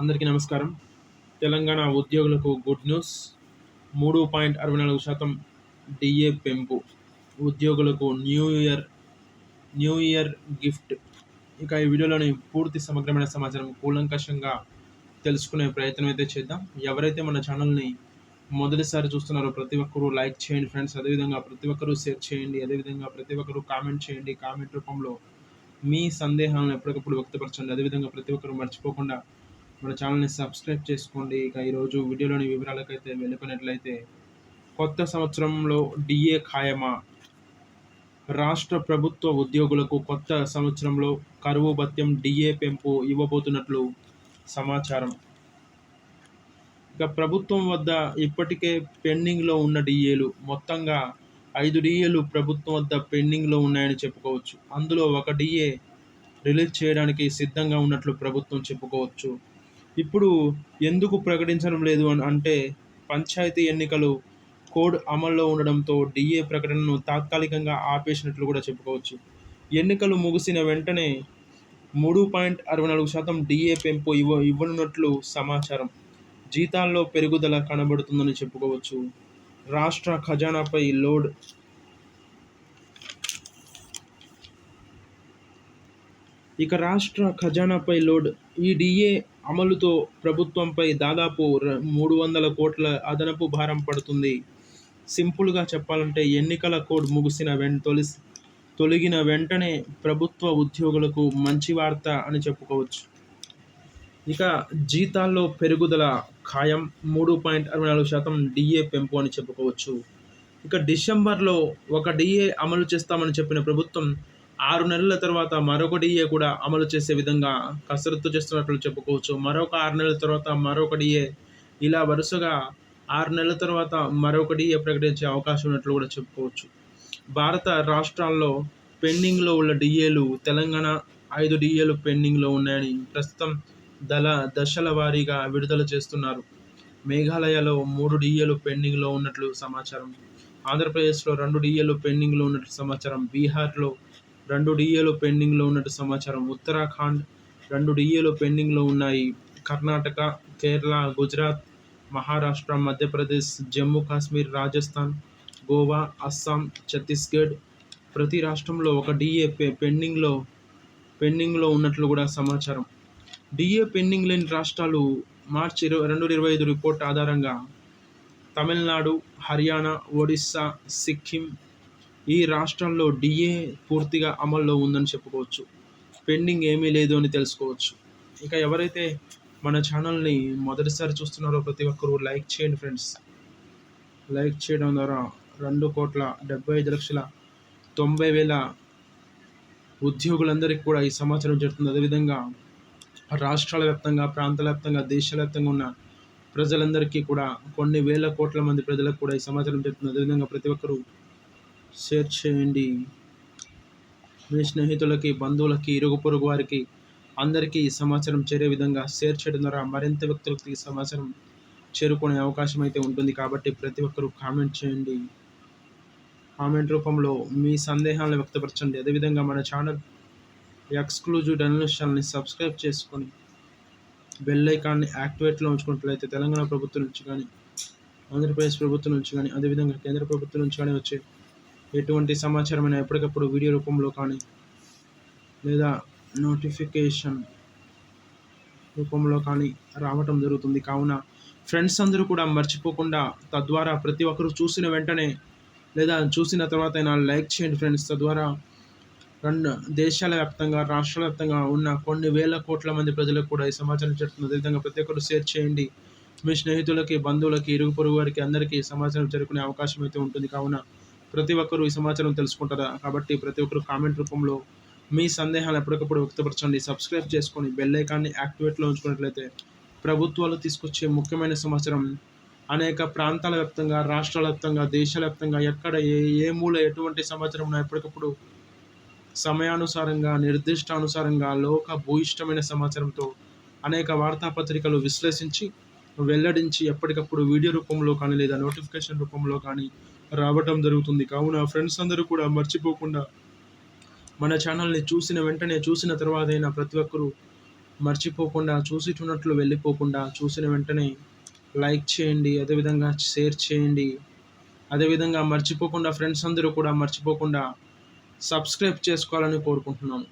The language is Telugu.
అందరికీ నమస్కారం. తెలంగాణ ఉద్యోగులకు గుడ్ న్యూస్. మూడు పాయింట్ అరవై నాలుగు శాతం డిఏ పెంపు. ఉద్యోగులకు new year new year gift. ఇక ఈ వీడియోలోని పూర్తి సమగ్రమైన సమాచారం కూలంకషంగా తెలుసుకునే ప్రయత్నం అయితే చేద్దాం. ఎవరైతే మన ఛానల్ని మొదటిసారి చూస్తున్నారో ప్రతి ఒక్కరూ లైక్ చేయండి ఫ్రెండ్స్. అదేవిధంగా ప్రతి ఒక్కరూ షేర్ చేయండి. అదేవిధంగా ప్రతి ఒక్కరూ కామెంట్ చేయండి. కామెంట్ రూపంలో మీ సందేహాలను ఎప్పటికప్పుడు వ్యక్తపరచండి. అదేవిధంగా ప్రతి ఒక్కరూ మర్చిపోకుండా మన ఛానల్ని సబ్స్క్రైబ్ చేసుకోండి. ఇక ఈరోజు వీడియోలోని వివరాలకైతే వెళ్ళిపోయినట్లయితే కొత్త సంవత్సరంలో డిఏ ఖాయమా? రాష్ట్ర ప్రభుత్వ ఉద్యోగులకు కొత్త సంవత్సరంలో కరువు భత్యం డిఏ పెంపు ఇవ్వబోతున్నట్లు సమాచారం. ఇక ప్రభుత్వం వద్ద ఇప్పటికే పెండింగ్లో ఉన్న డిఏలు మొత్తంగా ఐదు డిఏలు ప్రభుత్వం వద్ద పెండింగ్లో ఉన్నాయని చెప్పుకోవచ్చు. అందులో ఒక డిఏ రిలీజ్ చేయడానికి సిద్ధంగా ఉన్నట్లు ప్రభుత్వం చెప్పుకోవచ్చు. ఇప్పుడు ఎందుకు ప్రకటించడం లేదు అని అంటే పంచాయతీ ఎన్నికలు కోడ్ అమల్లో ఉండడంతో డిఏ ప్రకటనను తాత్కాలికంగా ఆపేసినట్లు కూడా చెప్పుకోవచ్చు. ఎన్నికలు ముగిసిన వెంటనే మూడు పాయింట్ అరవై నాలుగు శాతం డిఏ పెంపు ఇవ్వ ఇవ్వనున్నట్లు సమాచారం. జీతాల్లో పెరుగుదల కనబడుతుందని చెప్పుకోవచ్చు. రాష్ట్ర ఖజానాపై లోడ్ ఇక రాష్ట్ర ఖజానాపై లోడ్. ఈ డిఏ అమలుతో ప్రభుత్వంపై దాదాపు మూడు వందల కోట్ల అదనపు భారం పడుతుంది. సింపుల్గా చెప్పాలంటే ఎన్నికల కోడ్ ముగిసిన వెం తొలి తొలగిన వెంటనే ప్రభుత్వ ఉద్యోగులకు మంచి వార్త అని చెప్పుకోవచ్చు. ఇక జీతాల్లో పెరుగుదల ఖాయం మూడు పాయింట్ అరవై నాలుగు శాతం డిఏ పెంపు అని చెప్పుకోవచ్చు. ఇక డిసెంబర్లో ఒక డిఏ అమలు చేస్తామని చెప్పిన ప్రభుత్వం ఆరు నెలల తర్వాత మరొక డిఏ కూడా అమలు చేసే విధంగా కసరత్తు చేస్తున్నట్లు చెప్పుకోవచ్చు. మరొక ఆరు నెలల తర్వాత మరొక డిఏ ఇలా వరుసగా ఆరు నెలల తర్వాత మరొక డిఏ ప్రకటించే అవకాశం ఉన్నట్లు కూడా చెప్పుకోవచ్చు. భారత రాష్ట్రాల్లో పెండింగ్లో ఉన్న డిఏలు తెలంగాణ ఐదు డిఏలు పెండింగ్లో ఉన్నాయని ప్రస్తుతం దళ దశల వారీగా విడుదల చేస్తున్నారు. మేఘాలయలో మూడు డిఏలు పెండింగ్లో ఉన్నట్లు సమాచారం. ఆంధ్రప్రదేశ్లో రెండు డిఏలు పెండింగ్లో ఉన్నట్లు సమాచారం. బీహార్లో రెండు డిఏలు పెండింగ్లో ఉన్నట్టు సమాచారం. ఉత్తరాఖండ్ రెండు డిఏలు పెండింగ్లో ఉన్నాయి. కర్ణాటక కేరళ గుజరాత్ మహారాష్ట్ర మధ్యప్రదేశ్ జమ్మూ కాశ్మీర్ రాజస్థాన్ గోవా అస్సాం ఛత్తీస్గఢ్ ప్రతి రాష్ట్రంలో ఒక డిఏ పె పెండింగ్లో పెండింగ్లో ఉన్నట్లు కూడా సమాచారం. డిఏ పెండింగ్ లేని రాష్ట్రాలు మార్చి ఇరవై రెండు ఇరవై ఐదు రిపోర్ట్ ఆధారంగా తమిళనాడు హర్యానా ఒడిస్సా సిక్కిం ఈ రాష్ట్రాల్లో డిఏ పూర్తిగా అమల్లో ఉందని చెప్పుకోవచ్చు. పెండింగ్ ఏమీ లేదు అని తెలుసుకోవచ్చు. ఇంకా ఎవరైతే మన ఛానల్ని మొదటిసారి చూస్తున్నారో ప్రతి ఒక్కరూ లైక్ చేయండి ఫ్రెండ్స్. లైక్ చేయడం ద్వారా రెండు కోట్ల డెబ్బై ఐదు లక్షల తొంభై వేల ఉద్యోగులందరికీ కూడా ఈ సమాచారం జరుగుతుంది అదేవిధంగా రాష్ట్రాల వ్యాప్తంగా ప్రాంతాల వ్యాప్తంగా దేశాల వ్యాప్తంగా ఉన్న ప్రజలందరికీ కూడా కొన్ని వేల కోట్ల మంది ప్రజలకు కూడా ఈ సమాచారం జరుగుతుంది అదేవిధంగా ప్రతి ఒక్కరూ షేర్ చేయండి మీ స్నేహితులకి బంధువులకి ఇరుగు పొరుగు వారికి అందరికీ ఈ సమాచారం చేరే విధంగా షేర్ చేయడం ద్వారా మరింత వ్యక్తులకు ఈ సమాచారం చేరుకునే అవకాశం అయితే ఉంటుంది. కాబట్టి ప్రతి ఒక్కరూ కామెంట్ చేయండి. కామెంట్ రూపంలో మీ సందేహాలను వ్యక్తపరచండి. అదేవిధంగా మన ఛానల్ ఎక్స్క్లూజివ్ డెనలిస్ ఛానల్ని సబ్స్క్రైబ్ చేసుకొని బెల్ ఐకాన్ని యాక్టివేట్లో ఉంచుకున్నట్లయితే తెలంగాణ ప్రభుత్వం నుంచి కానీ ఆంధ్రప్రదేశ్ ప్రభుత్వం నుంచి కానీ అదేవిధంగా కేంద్ర ప్రభుత్వం నుంచి కానీ వచ్చే ఎటువంటి సమాచారమైనా ఎప్పటికప్పుడు వీడియో రూపంలో కానీ లేదా నోటిఫికేషన్ రూపంలో కానీ రావటం జరుగుతుంది. కావున ఫ్రెండ్స్ అందరూ కూడా మర్చిపోకుండా తద్వారా ప్రతి ఒక్కరు చూసిన వెంటనే లేదా చూసిన తర్వాత అయినా లైక్ చేయండి ఫ్రెండ్స్. తద్వారా రెండు దేశాల వ్యాప్తంగా రాష్ట్రాల వ్యాప్తంగా ఉన్న కొన్ని వేల కోట్ల మంది ప్రజలకు కూడా ఈ సమాచారం చేరుతుంది. అదేవిధంగా ప్రతి ఒక్కరు షేర్ చేయండి. మీ స్నేహితులకి బంధువులకి ఇరుగు పొరుగు వారికి అందరికీ సమాచారం చేరుకునే అవకాశం అయితే ఉంటుంది. కావున ప్రతి ఒక్కరూ ఈ సమాచారం తెలుసుకుంటారా? కాబట్టి ప్రతి ఒక్కరు కామెంట్ రూపంలో మీ సందేహాలు ఎప్పటికప్పుడు వ్యక్తపరచండి. సబ్స్క్రైబ్ చేసుకొని బెల్ ఐకాన్ని యాక్టివేట్లో ఉంచుకున్నట్లయితే ప్రభుత్వాలు తీసుకొచ్చే ముఖ్యమైన సమాచారం అనేక ప్రాంతాల వ్యాప్తంగా రాష్ట్రాల వ్యాప్తంగా దేశాల వ్యాప్తంగా ఎక్కడ ఏ ఏ మూల ఎటువంటి సమాచారం ఉన్నా ఎప్పటికప్పుడు సమయానుసారంగా నిర్దిష్టానుసారంగా లోక భూయిష్టమైన సమాచారంతో అనేక వార్తాపత్రికలు విశ్లేషించి వెల్లడించి ఎప్పటికప్పుడు వీడియో రూపంలో కానీ లేదా నోటిఫికేషన్ రూపంలో కానీ రావటం జరుగుతుంది. కావున ఫ్రెండ్స్ అందరూ కూడా మర్చిపోకుండా మన ఛానల్ని చూసిన వెంటనే చూసిన తర్వాత అయినా ప్రతి ఒక్కరూ మర్చిపోకుండా చూసిటున్నట్లు వెళ్ళిపోకుండా చూసిన వెంటనే లైక్ చేయండి అదేవిధంగా షేర్ చేయండి. అదేవిధంగా మర్చిపోకుండా ఫ్రెండ్స్ అందరూ కూడా మర్చిపోకుండా సబ్స్క్రైబ్ చేసుకోవాలని కోరుకుంటున్నాను.